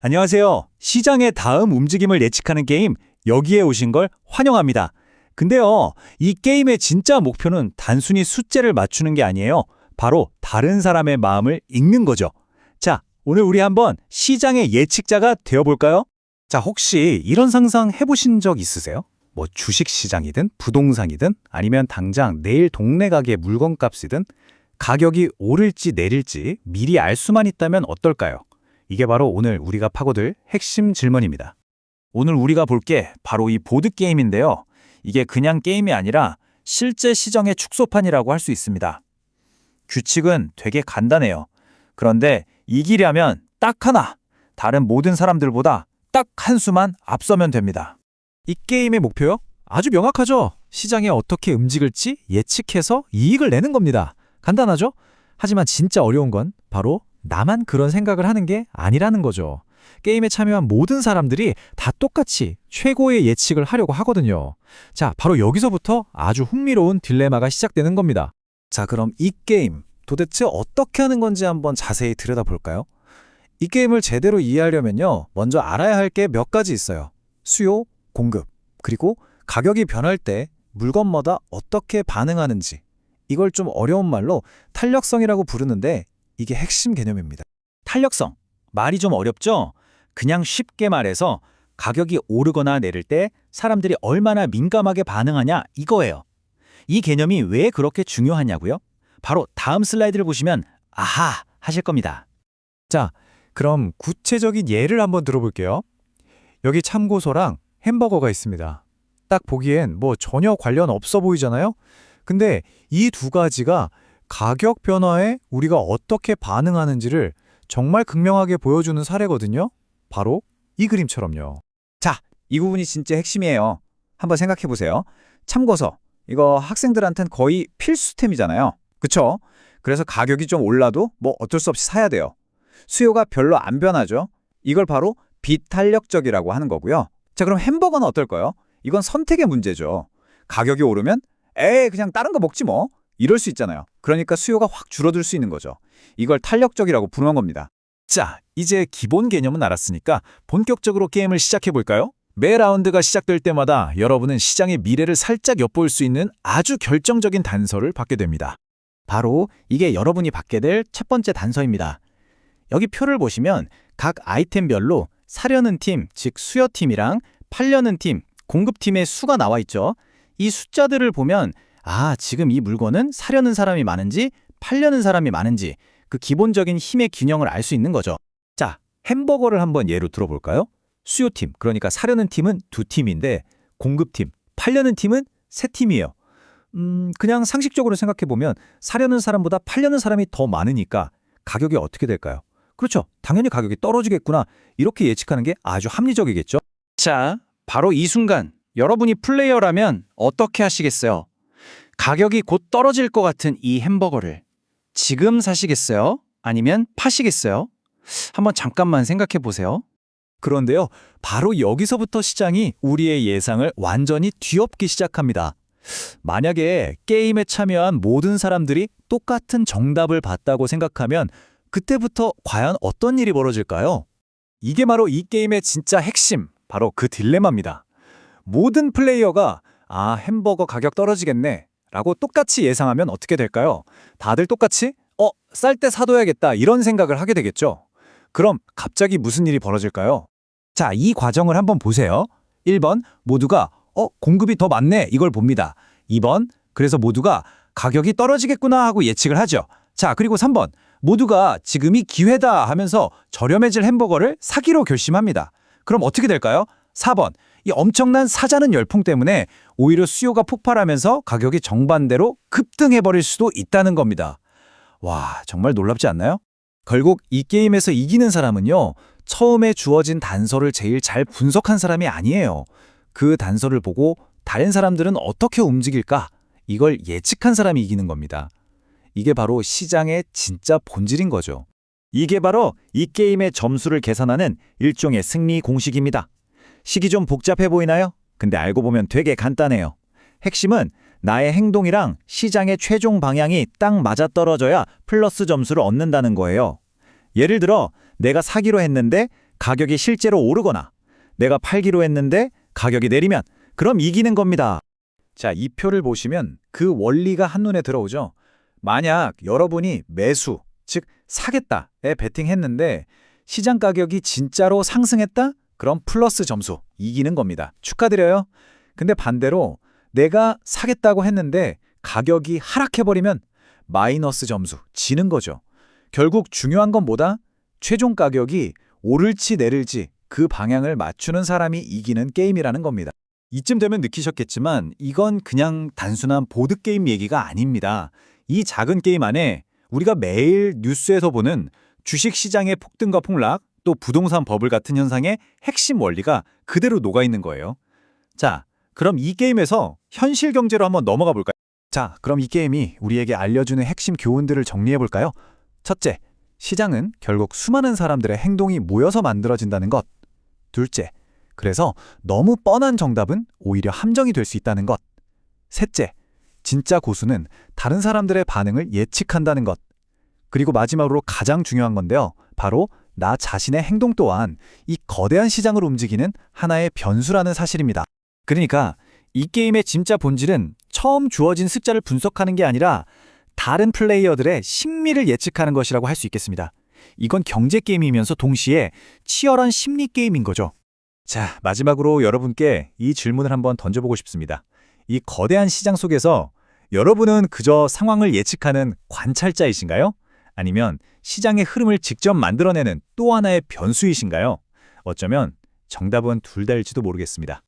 안녕하세요. 시장의 다음 움직임을 예측하는 게임 여기에 오신 걸 환영합니다. 근데요, 이 게임의 진짜 목표는 단순히 숫자를 맞추는 게 아니에요. 바로 다른 사람의 마음을 읽는 거죠. 자, 오늘 우리 한번 시장의 예측자가 되어볼까요? 자, 혹시 이런 상상 해보신 적 있으세요? 뭐 주식 시장이든 부동산이든 아니면 당장 내일 동네 가게 물건값이든 가격이 오를지 내릴지 미리 알 수만 있다면 어떨까요? 이게 바로 오늘 우리가 파고들 핵심 질문입니다. 오늘 우리가 볼 게 바로 이 보드게임인데요. 이게 그냥 게임이 아니라 실제 시장의 축소판이라고 할 수 있습니다. 규칙은 되게 간단해요. 그런데 이기려면 딱 하나, 다른 모든 사람들보다 딱 한 수만 앞서면 됩니다. 이 게임의 목표요? 아주 명확하죠. 시장에 어떻게 움직일지 예측해서 이익을 내는 겁니다. 간단하죠? 하지만 진짜 어려운 건 바로 나만 그런 생각을 하는 게 아니라는 거죠. 게임에 참여한 모든 사람들이 다 똑같이 최고의 예측을 하려고 하거든요. 자, 바로 여기서부터 아주 흥미로운 딜레마가 시작되는 겁니다. 자, 그럼 이 게임 도대체 어떻게 하는 건지 한번 자세히 들여다볼까요? 이 게임을 제대로 이해하려면요. 먼저 알아야 할 게 몇 가지 있어요. 수요, 공급, 그리고 가격이 변할 때 물건마다 어떻게 반응하는지. 이걸 좀 어려운 말로 탄력성이라고 부르는데 이게 핵심 개념입니다. 탄력성. 말이 좀 어렵죠? 그냥 쉽게 말해서 가격이 오르거나 내릴 때 사람들이 얼마나 민감하게 반응하냐 이거예요. 이 개념이 왜 그렇게 중요하냐고요? 바로 다음 슬라이드를 보시면 아하 하실 겁니다. 자, 그럼 구체적인 예를 한번 들어볼게요. 여기 참고서랑 햄버거가 있습니다. 딱 보기엔 뭐 전혀 관련 없어 보이잖아요? 근데 이 두 가지가 가격 변화에 우리가 어떻게 반응하는지를 정말 극명하게 보여주는 사례거든요. 바로 이 그림처럼요. 자, 이 부분이 진짜 핵심이에요. 한번 생각해 보세요. 참고서. 이거 학생들한텐 거의 필수템이잖아요. 그쵸? 그래서 가격이 좀 올라도 뭐 어쩔 수 없이 사야 돼요. 수요가 별로 안 변하죠. 이걸 바로 비탄력적이라고 하는 거고요. 자, 그럼 햄버거는 어떨까요? 이건 선택의 문제죠. 가격이 오르면 에이 그냥 다른 거 먹지 뭐. 이럴 수 있잖아요. 그러니까 수요가 확 줄어들 수 있는 거죠. 이걸 탄력적이라고 부르는 겁니다. 자, 이제 기본 개념은 알았으니까 본격적으로 게임을 시작해 볼까요? 매 라운드가 시작될 때마다 여러분은 시장의 미래를 살짝 엿볼 수 있는 아주 결정적인 단서를 받게 됩니다. 바로 이게 여러분이 받게 될 첫 번째 단서입니다. 여기 표를 보시면 각 아이템별로 사려는 팀, 즉 수요팀이랑 팔려는 팀, 공급팀의 수가 나와 있죠. 이 숫자들을 보면 아, 지금 이 물건은 사려는 사람이 많은지 팔려는 사람이 많은지 그 기본적인 힘의 균형을 알 수 있는 거죠. 자, 햄버거를 한번 예로 들어볼까요? 수요팀, 그러니까 사려는 팀은 두 팀인데 공급팀, 팔려는 팀은 세 팀이에요. 음, 그냥 상식적으로 생각해보면 사려는 사람보다 팔려는 사람이 더 많으니까 가격이 어떻게 될까요? 그렇죠. 당연히 가격이 떨어지겠구나. 이렇게 예측하는 게 아주 합리적이겠죠. 자, 바로 이 순간 여러분이 플레이어라면 어떻게 하시겠어요? 가격이 곧 떨어질 것 같은 이 햄버거를 지금 사시겠어요? 아니면 파시겠어요? 한번 잠깐만 생각해 보세요. 그런데요, 바로 여기서부터 시장이 우리의 예상을 완전히 뒤엎기 시작합니다. 만약에 게임에 참여한 모든 사람들이 똑같은 정답을 봤다고 생각하면 그때부터 과연 어떤 일이 벌어질까요? 이게 바로 이 게임의 진짜 핵심, 바로 그 딜레마입니다. 모든 플레이어가 아, 햄버거 가격 떨어지겠네 라고 똑같이 예상하면 어떻게 될까요? 다들 똑같이 어, 쌀 때 사둬야겠다 이런 생각을 하게 되겠죠. 그럼 갑자기 무슨 일이 벌어질까요? 자, 이 과정을 한번 보세요. 1번 모두가 어, 공급이 더 많네 이걸 봅니다. 2번 그래서 모두가 가격이 떨어지겠구나 하고 예측을 하죠. 자, 그리고 3번 모두가 지금이 기회다 하면서 저렴해질 햄버거를 사기로 결심합니다. 그럼 어떻게 될까요? 4번 이 엄청난 사자는 열풍 때문에 오히려 수요가 폭발하면서 가격이 정반대로 급등해버릴 수도 있다는 겁니다. 와, 정말 놀랍지 않나요? 결국 이 게임에서 이기는 사람은요, 처음에 주어진 단서를 제일 잘 분석한 사람이 아니에요. 그 단서를 보고 다른 사람들은 어떻게 움직일까? 이걸 예측한 사람이 이기는 겁니다. 이게 바로 시장의 진짜 본질인 거죠. 이게 바로 이 게임의 점수를 계산하는 일종의 승리 공식입니다. 식이 좀 복잡해 보이나요? 근데 알고 보면 되게 간단해요. 핵심은 나의 행동이랑 시장의 최종 방향이 딱 맞아떨어져야 플러스 점수를 얻는다는 거예요. 예를 들어 내가 사기로 했는데 가격이 실제로 오르거나 내가 팔기로 했는데 가격이 내리면 그럼 이기는 겁니다. 자, 이 표를 보시면 그 원리가 한눈에 들어오죠. 만약 여러분이 매수, 즉 사겠다에 베팅했는데 시장 가격이 진짜로 상승했다? 그럼 플러스 점수 이기는 겁니다. 축하드려요. 근데 반대로 내가 사겠다고 했는데 가격이 하락해버리면 마이너스 점수 지는 거죠. 결국 중요한 건 뭐다? 최종 가격이 오를지 내릴지 그 방향을 맞추는 사람이 이기는 게임이라는 겁니다. 이쯤 되면 느끼셨겠지만 이건 그냥 단순한 보드게임 얘기가 아닙니다. 이 작은 게임 안에 우리가 매일 뉴스에서 보는 주식시장의 폭등과 폭락, 또 부동산 버블 같은 현상의 핵심 원리가 그대로 녹아 있는 거예요. 자, 그럼 이 게임에서 현실 경제로 한번 넘어가 볼까요? 자, 그럼 이 게임이 우리에게 알려주는 핵심 교훈들을 정리해 볼까요? 첫째, 시장은 결국 수많은 사람들의 행동이 모여서 만들어진다는 것. 둘째, 그래서 너무 뻔한 정답은 오히려 함정이 될 수 있다는 것. 셋째, 진짜 고수는 다른 사람들의 반응을 예측한다는 것. 그리고 마지막으로 가장 중요한 건데요. 바로 나 자신의 행동 또한 이 거대한 시장을 움직이는 하나의 변수라는 사실입니다. 그러니까 이 게임의 진짜 본질은 처음 주어진 숫자를 분석하는 게 아니라 다른 플레이어들의 심리를 예측하는 것이라고 할 수 있겠습니다. 이건 경제 게임이면서 동시에 치열한 심리 게임인 거죠. 자, 마지막으로 여러분께 이 질문을 한번 던져보고 싶습니다. 이 거대한 시장 속에서 여러분은 그저 상황을 예측하는 관찰자이신가요? 아니면 시장의 흐름을 직접 만들어내는 또 하나의 변수이신가요? 어쩌면 정답은 둘 다일지도 모르겠습니다.